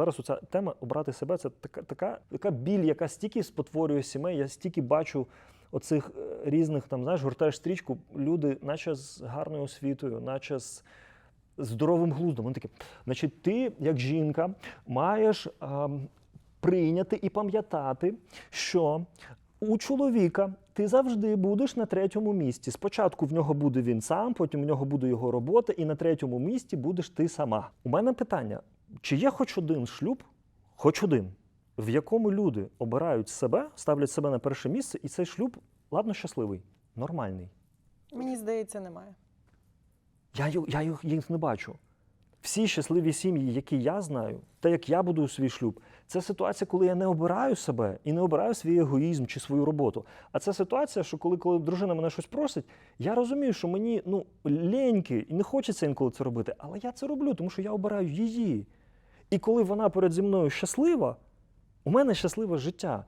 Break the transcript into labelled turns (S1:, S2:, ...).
S1: зараз оця тема обрати себе це така, така, така біль, яка стільки спотворює сімей. Я стільки бачу оцих е, різних там, знаєш, гортаєш стрічку, люди, наче з гарною освітою, наче з здоровим глуздом. Вони такі, значить, ти, як жінка, маєш ем, прийняти і пам'ятати, що у чоловіка ти завжди будеш на третьому місці. Спочатку в нього буде він сам, потім в нього буде його робота, і на третьому місці будеш ти сама. У мене питання: чи є хоч один шлюб, хоч один, в якому люди обирають себе, ставлять себе на перше місце, і цей шлюб, ладно, щасливий, нормальний.
S2: Мені здається, немає.
S1: Я, я їх, їх не бачу. Всі щасливі сім'ї, які я знаю, те, як я будую свій шлюб, це ситуація, коли я не обираю себе і не обираю свій егоїзм чи свою роботу. А це ситуація, що коли, коли дружина мене щось просить, я розумію, що мені ну, ліньки і не хочеться інколи це робити, але я це роблю, тому що я обираю її. І коли вона перед зі мною щаслива, у мене щасливе життя.